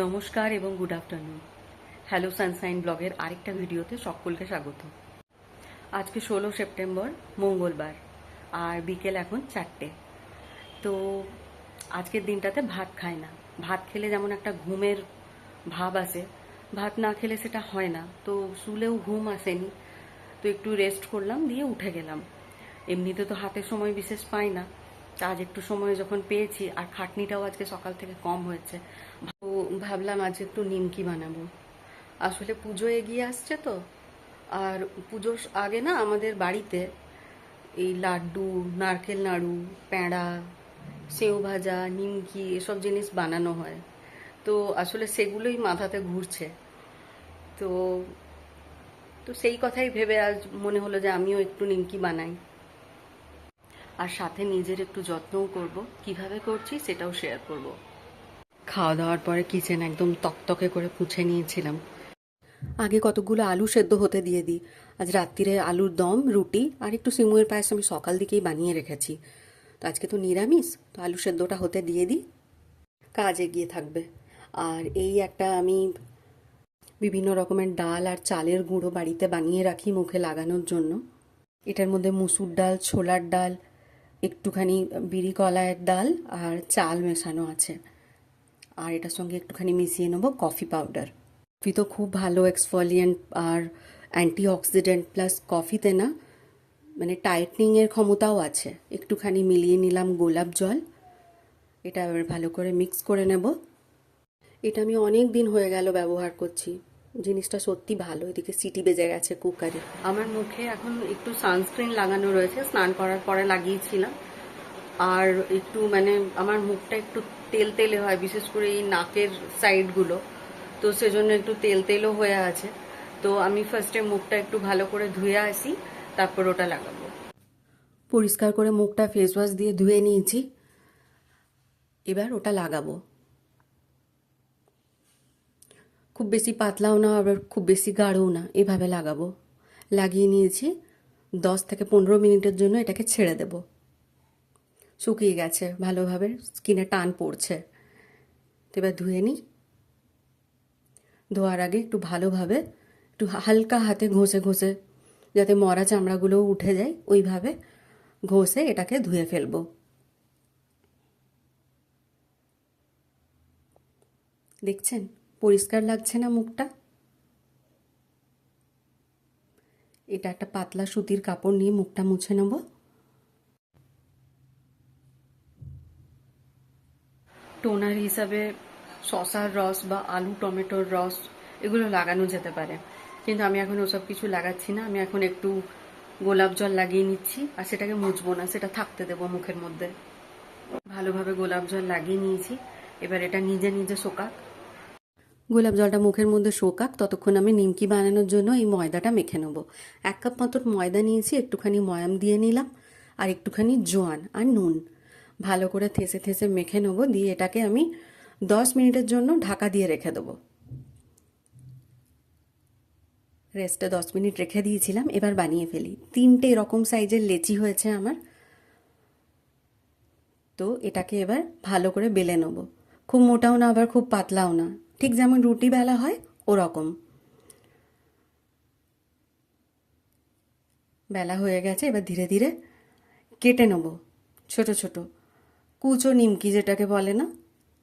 নমস্কার এবং good afternoon hello sunshine ব্লগের আরেকটা ভিডিওতে সকলকে স্বাগত। আজকে ষোলো সেপ্টেম্বর, মঙ্গলবার, আর বিকেল এখন চারটে। তো আজকের দিনটাতে ভাত খায় না। ভাত খেলে যেমন একটা ঘুমের ভাব আসে, ভাত না খেলে সেটা হয় না। তো শুলেও ঘুম আসেনি। তো একটু রেস্ট করলাম, দিয়ে উঠে গেলাম। এমনিতে তো হাতে সময় বিশেষ পাই না। আজ একটু সময় যখন পেয়েছি, আর খাটনিটাও আজকে সকাল থেকে কম হয়েছে, তো ভাবলাম আজ একটু নিমকি বানাবো। আসলে পুজো এগিয়ে আসছে তো, আর পুজোর আগে না আমাদের বাড়িতে এই লাড্ডু, নারকেল নাড়ু প্যাঁড়া সেও ভাজা, নিমকি, এসব জিনিস বানানো হয়। তো আসলে সেগুলোই মাথাতে ঘুরছে। তো তো সেই কথাই ভেবে আজ মনে হলো যে আমিও একটু নিমকি বানাই। আর সাথে নিজের একটু যত্নও করব। কীভাবে করছি সেটাও শেয়ার করব। খাওয়া দাওয়ার পরে কিচেন একদম তকতকে করে পুছে নিয়েছিলাম। আগে কতগুলো আলু সেদ্ধ হতে দিয়ে দিই। আজ রাত্রিরে আলুর দম রুটি আর একটু সিমুয়ের পায়েস আমি সকাল দিকেই বানিয়ে রেখেছি। তো আজকে তো নিরামিষ তো আলু সেদ্ধটা হতে দিয়ে দিই। কাজ এগিয়ে থাকবে। আর এই একটা আমি বিভিন্ন রকমের ডাল আর চালের গুঁড়ো বাড়িতে বানিয়ে রাখি মুখে লাগানোর জন্য। এটার মধ্যে মুসুর ডাল ছোলার ডাল একটুখানি বিড়ি, কলাইয়ের ডাল আর চাল মেশানো আছে। আর এটার সঙ্গে একটুখানি মিশিয়ে নেব কফি পাউডার কফি তো খুব ভালো এক্সফলিয়েন্ট আর অ্যান্টি অক্সিডেন্ট প্লাস কফিতে না মানে টাইটনিংয়ের ক্ষমতাও আছে। একটুখানি মিলিয়ে নিলাম গোলাপ জল। এটা এবার ভালো করে মিক্স করে নেব। এটা আমি অনেক দিন হয়ে গেল ব্যবহার করছি। জিনিসটা সত্যি ভালো এদিকে সিটি বেজে গেছে কুকারে। আমার মুখে এখন একটু সানস্ক্রিন লাগানো রয়েছে স্নান করার পরে লাগিয়েছিলাম। আর একটু মানে আমার মুখটা একটু তেল তেলে হয় বিশেষ করে এই নাকের সাইডগুলো তো সেজন্য একটু তেল তেলও হয়ে আছে। তো আমি ফার্স্টে মুখটা একটু ভালো করে ধুয়ে আসি তারপর ওটা লাগাবো। পরিষ্কার করে মুখটা ফেস ওয়াশ দিয়ে ধুয়ে নিয়েছি। এবার ওটা লাগাবো। খুব বেশি পাতলাও না, আবার খুব বেশি গাঢ়ও না। এভাবে লাগাবো। লাগিয়ে নিয়েছি। দশ থেকে পনেরো মিনিটের জন্য এটাকে ছেড়ে দেব। শুকিয়ে গেছে ভালোভাবে, স্কিনে টান পড়ছে। তো এবার ধুয়ে নিই। ধোয়ার আগে একটু ভালোভাবে একটু হালকা হাতে ঘষে ঘষে, যাতে মরা চামড়াগুলোও উঠে যায়, ওইভাবে ঘষে এটাকে ধুয়ে ফেলব। দেখছেন? পরিষ্কার লাগছে না মুখটা? এটা একটা পাতলা সুতির কাপড় নিয়ে মুখটা মুছে নেব। টোনার হিসাবে শশার রস বা আলু, টমেটোর রস এগুলো লাগানো যেতে পারে। কিন্তু আমি এখন ওসব কিছু লাগাচ্ছি না, আমি এখন একটু গোলাপ জল লাগিয়ে নিচ্ছি আর সেটাকে মুছবো না, সেটা থাকতে দেবো মুখের মধ্যে। ভালোভাবে গোলাপ জল লাগিয়ে নিয়েছি, এবার এটা নিজে নিজে শোকাক। গোলাপ জলটা মুখের মধ্যে শোকাক, ততক্ষণ আমি নিমকি বানানোর জন্য এই ময়দাটা মেখে নেব। এক কাপ মতন ময়দা নিয়েছি, একটুখানি ময়াম দিয়ে নিলাম, আর একটুখানি জোয়ান আর নুন। ভালো করে থেসে থেসে মেখে নেব, দিয়ে এটাকে আমি দশ মিনিটের জন্য ঢাকা দিয়ে রেখে দেবো। রেস্টে দশ মিনিট রেখে দিয়েছিলাম, এবার বানিয়ে ফেলি। তিনটে এরকম সাইজের লেচি হয়েছে আমার। তো এটাকে এবার ভালো করে বেলে নেব। খুব মোটাও না, আবার খুব পাতলাও না। ঠিক যেমন রুটি বেলা হয়, ওরকম। বেলা হয়ে গেছে, এবার ধীরে ধীরে কেটে নেব, ছোট ছোট। কুচো নিমকি যেটাকে বলে না,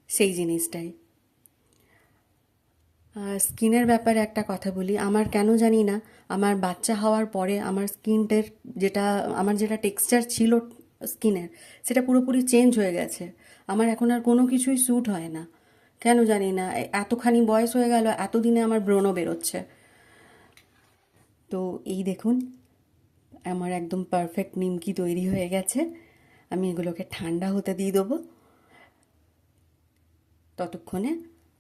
সেই জিনিসটাই। স্কিনের ব্যাপারে একটা কথা বলি, আমার কেন জানি না, আমার বাচ্চা হওয়ার পরে আমার স্কিনটের যেটা, আমার যেটা টেক্সচার ছিল স্কিনের, সেটা পুরোপুরি চেঞ্জ হয়ে গেছে। আমার এখন আর কোনো কিছুই স্যুট হয় না। কেন জানি না এতখানি বয়স হয়ে গেল, এতদিনে আমার ব্রণ বেরোচ্ছে। তো এই দেখুন, আমার একদম পারফেক্ট নিমকি তৈরি হয়ে গেছে। আমি এগুলোকে ঠান্ডা হতে দিয়ে দেবো। ততক্ষণে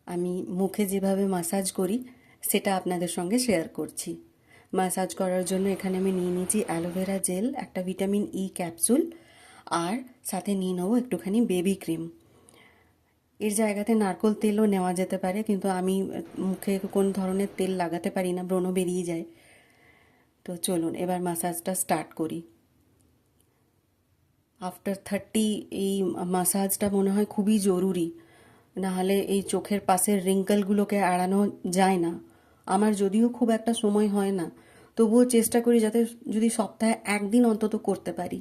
আমি মুখে যেভাবে মাসাজ করি, সেটা আপনাদের সঙ্গে শেয়ার করছি। মাসাজ করার জন্য এখানে আমি নিয়ে নিয়েছি অ্যালোভেরা জেল একটা ভিটামিন ই ক্যাপসুল আর সাথে নিয়ে নেব একটুখানি বেবি ক্রিম এর জায়গাতে নারকোল তেলও নেওয়া যেতে পারে, কিন্তু আমি মুখে কোন ধরনের তেল লাগাতে পারি না ব্রণ বেরিয়ে যায়। তো চলুন, এবার মাসাজটা স্টার্ট করি। আফটার থার্টি, এই মাসাজটা মনে হয় খুবই জরুরি। নাহলে এই চোখের পাশের রিঙ্কেলগুলোকে এড়ানো যায় না। আমার যদিও খুব একটা সময় হয় না, তবুও চেষ্টা করি যাতে যদি সপ্তাহে একদিন অন্তত করতে পারি।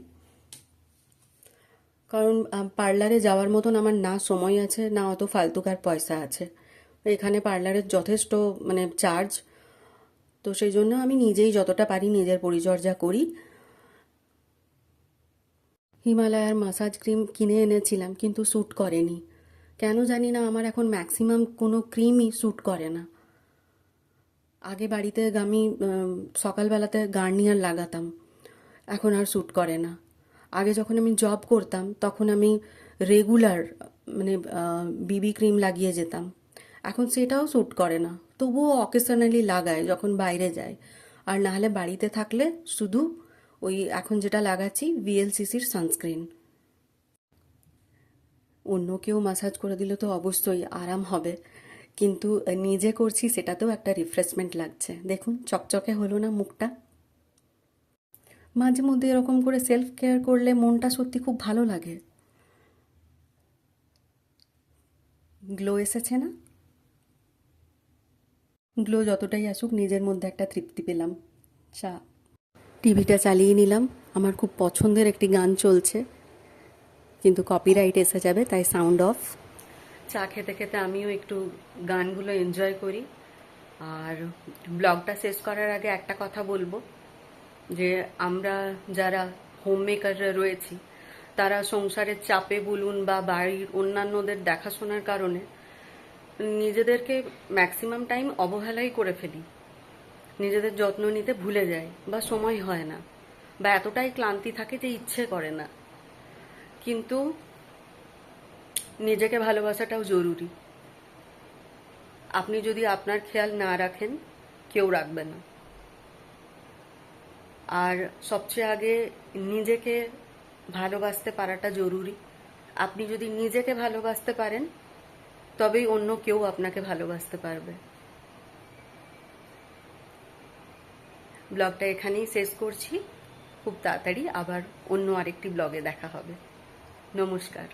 কারণ পার্লারে যাওয়ার মতন আমার না সময় আছে, না অত ফালতুকার পয়সা আছে। এখানে পার্লারের যথেষ্ট মানে চার্জ তো সেই জন্য আমি নিজেই যতটা পারি নিজের পরিচর্যা করি। হিমালয়ার মাসাজ ক্রিম কিনে এনেছিলাম, কিন্তু স্যুট করেনি। কেন জানি না, আমার এখন ম্যাক্সিমাম কোনো ক্রিমই স্যুট করে না। আগে বাড়িতে আমি সকালবেলাতে গার্নিয়ার লাগাতাম। এখন আর স্যুট করে না। আগে যখন আমি জব করতাম, তখন আমি রেগুলার মানে বিবি ক্রিম লাগিয়ে যেতাম। এখন সেটাও স্যুট করে না। তবুও অকেশনালি লাগায় যখন বাইরে যায়। আর নাহলে বাড়িতে থাকলে শুধু ওই এখন যেটা লাগাচ্ছি ভিএলসিসির সানস্ক্রিন অন্য কেউ মাসাজ করে দিলে তো অবশ্যই আরাম হবে। কিন্তু নিজে করছি সেটাতেও একটা রিফ্রেশমেন্ট লাগছে। দেখুন, চকচকে হলো না মুখটা। মাঝে মধ্যে এরকম করে সেলফ কেয়ার করলে মনটা সত্যি খুব ভালো লাগে। গ্লো এসেছে না? গ্লো যতটাই আসুক, নিজের মধ্যে একটা তৃপ্তি পেলাম। চা। টিভিটা চালিয়ে নিলাম। আমার খুব পছন্দের একটি গান চলছে। কিন্তু কপিরাইট এসে যাবে, তাই সাউন্ড অফ চা খেতে খেতে আমিও একটু গানগুলো এনজয় করি। আর ব্লগটা শেষ করার আগে একটা কথা বলব। যে আমরা যারা হোম মেকাররা রয়েছি, তারা সংসারের চাপে বলুন বা বাড়ির অন্যান্যদের দেখাশোনার কারণে নিজেদেরকে ম্যাক্সিমাম টাইম অবহেলাই করে ফেলি। নিজেদের যত্ন নিতে ভুলে যায় বা সময় হয় না বা এতটাই ক্লান্তি থাকে যে ইচ্ছে করে না। কিন্তু নিজেকে ভালোবাসাটাও জরুরি। আপনি যদি আপনার খেয়াল না রাখেন, কেউ রাখবে না। আর সবচেয়ে আগে নিজেকে ভালোবাসতে পারাটা জরুরি। আপনি যদি নিজেকে ভালোবাসতে পারেন, তবেই অন্য কেউ আপনাকে ভালোবাসতে পারবে। ব্লগটা এখানেই শেষ করছি। খুব তাড়াতাড়ি আবার অন্য আরেকটি ব্লগে দেখা হবে। নমস্কার।